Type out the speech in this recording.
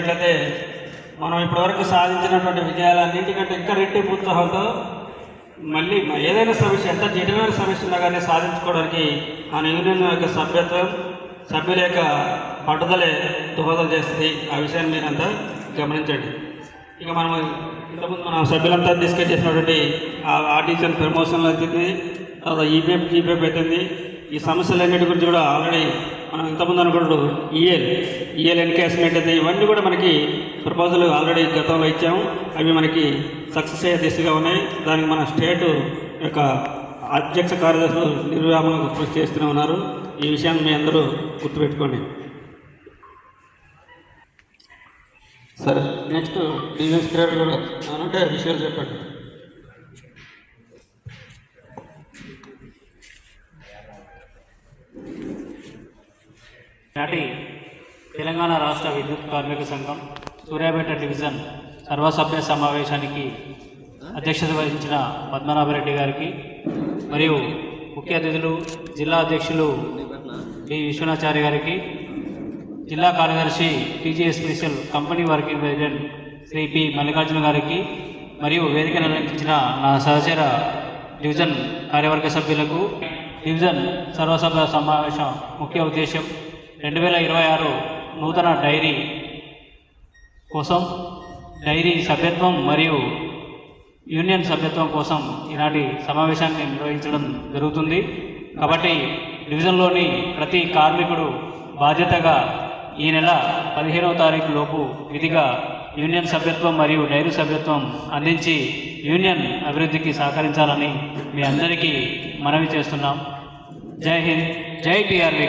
చూసినట్లయితే మనం ఇప్పటివరకు సాధించినటువంటి విజయాలన్నింటికంటే ఇంకా రెట్టింపు ఉత్సాహంతో మళ్ళీ ఏదైనా సమస్య ఎంత జటిలమైన సమస్య ఉన్నా కానీ సాధించుకోవడానికి మన యూనియన్ యొక్క సభ్యత్వం సభ్యుల యొక్క పట్టుదలే దోహదం చేస్తుంది. ఆ విషయాన్ని మీరంతా గమనించండి. ఇక మనం ఇంతకుముందు మనం సభ్యులంతా డిస్కస్ చేసినటువంటి ఆర్టీసీ ప్రమోషన్లు అవుతుంది తర్వాత ఈపీఎఫ్ జీపీఎఫ్ అవుతుంది ఈ సమస్యలన్నిటి గురించి కూడా ఆల్రెడీ మనం ఇంతకుముందు అనుకున్నట్టు ఈఎల్ ఈఎల్ ఎన్కేస్మెంట్ అయితే ఇవన్నీ కూడా మనకి ప్రపోజల్ ఆల్రెడీ గతంలో ఇచ్చాము. అవి మనకి సక్సెస్ అయ్యే దిశగా ఉన్నాయి. దానికి మన స్టేట్ యొక్క అధ్యక్ష కార్యదర్శులు నిర్విరామంగా కృషి చేస్తూనే ఉన్నారు. ఈ విషయాన్ని మీ అందరూ గుర్తుపెట్టుకోండి. సరే. నెక్స్ట్ బిజినెస్ క్రియేటర్ కూడా అంటే విషయాలు చెప్పండి. నాటి తెలంగాణ రాష్ట్ర విద్యుత్ కార్మిక సంఘం సూర్యాపేట డివిజన్ సర్వసభ్య సమావేశానికి అధ్యక్షత వహించిన పద్మనాభరెడ్డి గారికి మరియు ముఖ్య అతిథులు జిల్లా అధ్యక్షులు బి విశ్వనాచార్య గారికి జిల్లా కార్యదర్శి TGS special company working president Shri P. Mallikarjuna గారికి మరియు వేదికను నిర్వహించిన నా సహచర డివిజన్ కార్యవర్గ సభ్యులకు డివిజన్ సర్వసభ సమావేశం ముఖ్య ఉద్దేశం రెండు వేల ఇరవై ఆరు నూతన డైరీ కోసం డైరీ సభ్యత్వం మరియు యూనియన్ సభ్యత్వం కోసం ఈనాటి సమావేశాన్ని నిర్వహించడం జరుగుతుంది. కాబట్టి డివిజన్లోని ప్రతి కార్మికుడు బాధ్యతగా ఈ నెల పదిహేనవ తారీఖు లోపు విధిగా యూనియన్ సభ్యత్వం మరియు డైరీ సభ్యత్వం అందించి యూనియన్ అభివృద్ధికి సహకరించాలని మీ అందరికీ మనవి చేస్తున్నాం. జై హింద్ జై టీఆర్వీ.